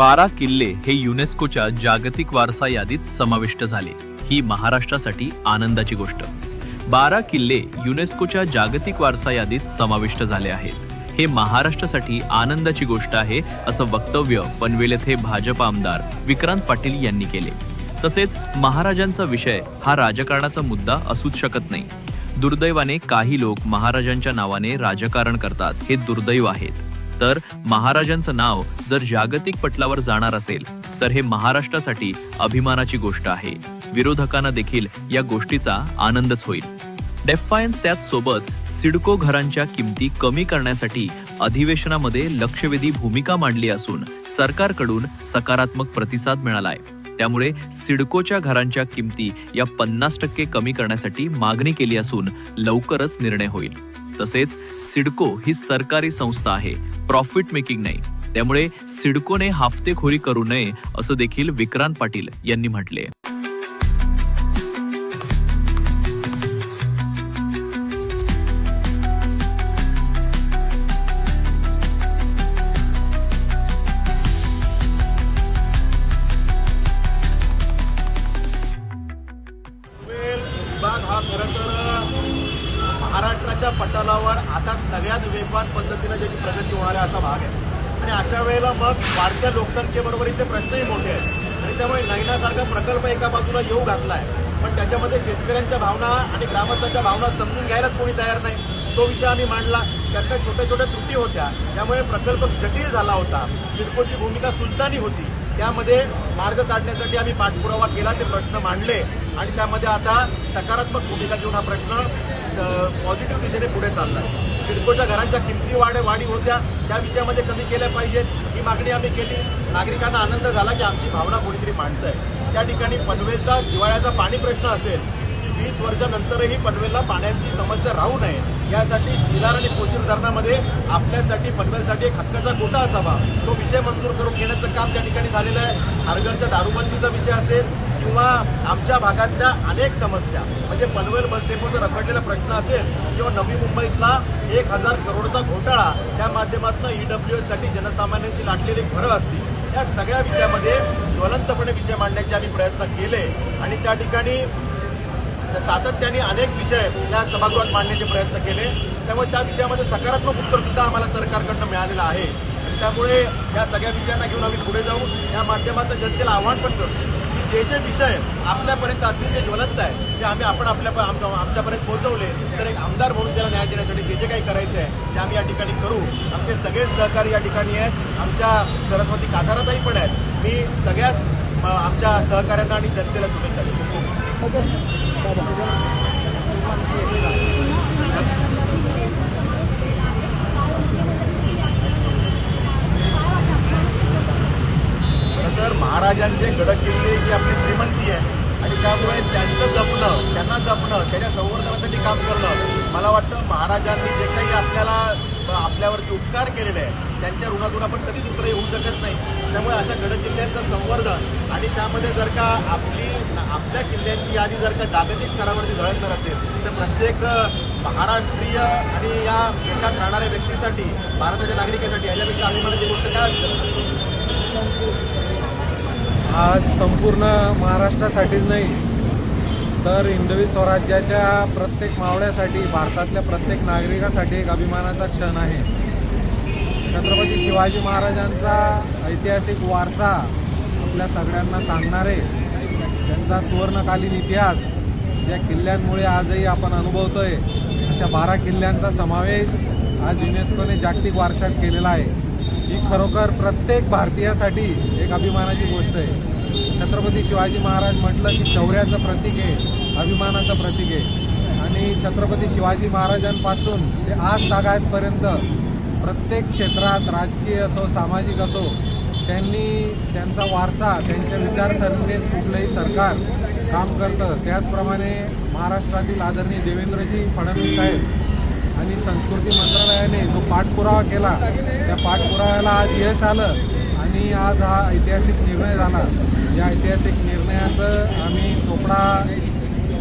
बारा किल्ले हे युनेस्कोच्या जागतिक वारसा यादीत समाविष्ट झाले. ही महाराष्ट्रासाठी आनंदाची गोष्ट. बारा किल्ले युनेस्कोच्या जागतिक वारसा यादीत समाविष्ट झाले आहेत. हे महाराष्ट्रासाठी आनंदाची गोष्ट आहे असं वक्तव्य पनवेल येथे भाजप आमदार विक्रांत पाटील यांनी केले. तसेच महाराजांचा विषय हा राजकारणाचा मुद्दा असूच शकत नाही. दुर्दैवाने काही लोक महाराजांच्या नावाने राजकारण करतात हे दुर्दैव आहेत. तर महाराजांचं नाव जर जागतिक पटलावर जाणार असेल तर हे महाराष्ट्रासाठी अभिमानाची गोष्ट आहे. विरोधकांना देखील या गोष्टीचा आनंदच होईल. डेफायन्स त्याच सोबत सिडको घरांच्या किमती कमी करण्यासाठी अधिवेशनामध्ये लक्षवेधी भूमिका मांडली असून सरकारकडून सकारात्मक प्रतिसाद मिळालाय. त्यामुळे सिडकोच्या घरांच्या किमती या पन्नास टक्के कमी करण्यासाठी मागणी केली असून लवकरच निर्णय होईल. तसेच सिडको ही सरकारी संस्था आहे. प्रॉफिट मेकिंग नाही. त्यामुळे सिडकोने हाफतेखोरी करू नये असं देखील विक्रांत पाटील यांनी म्हटले. महाराष्ट्राच्या पटलावर आता सगळ्यात वेगवान पद्धतीनं ज्याची प्रगती होणार आहे असा भाग आहे. आणि अशा वेळेला मग वाढत्या लोकसंख्येबरोबर इथे प्रश्नही मोठे आहेत. आणि त्यामुळे नैनासारखा प्रकल्प एका बाजूला येऊ घातलाय. पण त्याच्यामध्ये शेतकऱ्यांच्या भावना आणि ग्रामस्थांच्या भावना समजून घ्यायलाच कोणी तयार नाही. तो विषय आम्ही मांडला. त्यातल्या छोट्या छोट्या त्रुटी होत्या. त्यामुळे प्रकल्प जटिल झाला होता. सिडकोची भूमिका सुलतानी होती. त्यामध्ये मार्ग काढण्यासाठी आम्ही पाठपुरावा केला ते प्रश्न मांडले. आणि त्यामध्ये आता सकारात्मक भूमिका घेऊन हा प्रश्न पॉझिटिव्ह दिशेने पुढे चालला सिडकोच्या घरांच्या किमती वाढे वाढी होत्या त्या विषयामध्ये कमी केल्या पाहिजेत. ही मागणी आम्ही केली. नागरिकांना आनंद झाला की आमची भावना कोणीतरी आहे त्या ठिकाणी पनवेलचा हिवाळ्याचा पाणी प्रश्न असेल वीस वर्षानंतरही पनवेलला पाण्याची समस्या राहू नये. यासाठी शिलार आणि कोशीर धरणामध्ये आपल्यासाठी पनवेलसाठी एक हक्काचा कोटा असावा. तो विषय मंजूर करून घेण्याचं काम त्या ठिकाणी झालेलं आहे. खारघरच्या दारूबंदीचा विषय असेल किंवा आमच्या भागातल्या अनेक समस्या म्हणजे पनवेल बस डेपोचा रखडलेला प्रश्न असेल किंवा नवी मुंबईतला एक हजार करोडचा घोटाळा त्या माध्यमातून ईडब्ल्यू डब्ल्यू साठी जनसामान्यांची लाटलेली घरं असतील. या सगळ्या विषयामध्ये ज्वलंतपणे विषय मांडण्याचे आम्ही प्रयत्न केले. आणि त्या ठिकाणी सातत्याने अनेक विषय या सभागृहात मांडण्याचे प्रयत्न केले. त्यामुळे त्या विषयामध्ये सकारात्मक उत्तर सुद्धा आम्हाला सरकारकडनं मिळालेलं आहे. त्यामुळे या सगळ्या विषयांना घेऊन आम्ही पुढे जाऊ. या माध्यमातून जनतेला आव्हान पण करतो की जे जे विषय आपल्यापर्यंत असतील जे ज्वलंत आहे ते आम्ही आपण आपल्या आमच्यापर्यंत पोहोचवले. तर एक आमदार म्हणून त्याला न्याय देण्यासाठी जे जे काही करायचं आहे ते आम्ही या ठिकाणी करू. आमचे सगळे सहकारी या ठिकाणी आहेत. आमच्या सरस्वती काताराताई पण आहेत. मी सगळ्याच आमच्या सहकाऱ्यांना आणि जनतेला शुभेच्छा देतो. तर महाराजांचे गडक किल्ले ही आपली श्रीमंती आहे. आणि त्यामुळे त्यांचं जपणं त्यांना जपणं त्याच्या संवर्धनासाठी काम करणं मला वाटतं महाराजांनी जे काही आपल्याला आपल्यावरती उपकार केलेले आहे त्यांच्या ऋणातून आपण कधीच उतरही होऊ शकत नाही. त्यामुळे अशा गड किल्ल्यांचं संवर्धन आणि त्यामध्ये जर का आपली आपल्या किल्ल्यांची यादी जर का जागतिक स्तरावरती झळकणार असेल तर प्रत्येक महाराष्ट्रीय आणि या देशात राहणाऱ्या व्यक्तीसाठी भारताच्या नागरिकांसाठी याच्यापेक्षा अभिमानाची गोष्ट काय आज संपूर्ण महाराष्ट्रासाठीच नाही तर हिंदवी स्वराज्याच्या प्रत्येक मावळ्यासाठी भारतातल्या प्रत्येक नागरिकासाठी एक अभिमानाचा क्षण आहे. छत्रपती शिवाजी महाराजांचा ऐतिहासिक वारसा आपल्या सगळ्यांना सांगणारे त्यांचा सुवर्णकालीन इतिहास ज्या किल्ल्यांमुळे आजही आपण अनुभवतोय. अशा बारा किल्ल्यांचा समावेश आज युनेस्कोने जागतिक वारशात केलेला आहे. ही खरोखर प्रत्येक भारतीयासाठी एक अभिमानाची गोष्ट आहे. छत्रपती शिवाजी महाराज म्हटलं की शौर्याचं प्रतीक आहे अभिमानाचं प्रतीक आहे. आणि छत्रपती शिवाजी महाराजांपासून ते आज तागायतपर्यंत प्रत्येक क्षेत्रात राजकीय असो सामाजिक असो त्यांनी त्यांचा वारसा त्यांच्या विचारसरणीनेच कुठलंही सरकार काम करतं. त्याचप्रमाणे महाराष्ट्रातील आदरणीय देवेंद्रजी फडणवीस साहेब आणि संस्कृती मंत्रालयाने जो पाठपुरावा केला त्या पाठपुराव्याला आज यश आलं आणि आज हा ऐतिहासिक निर्णय झाला. या ऐतिहासिक निर्णयाचं आम्ही चोपडा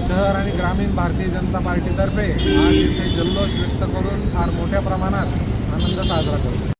शहर आणि ग्रामीण भारतीय जनता पार्टीतर्फे आज इथे जल्लोष व्यक्त करून फार मोठ्या प्रमाणात आनंद साजरा करतो.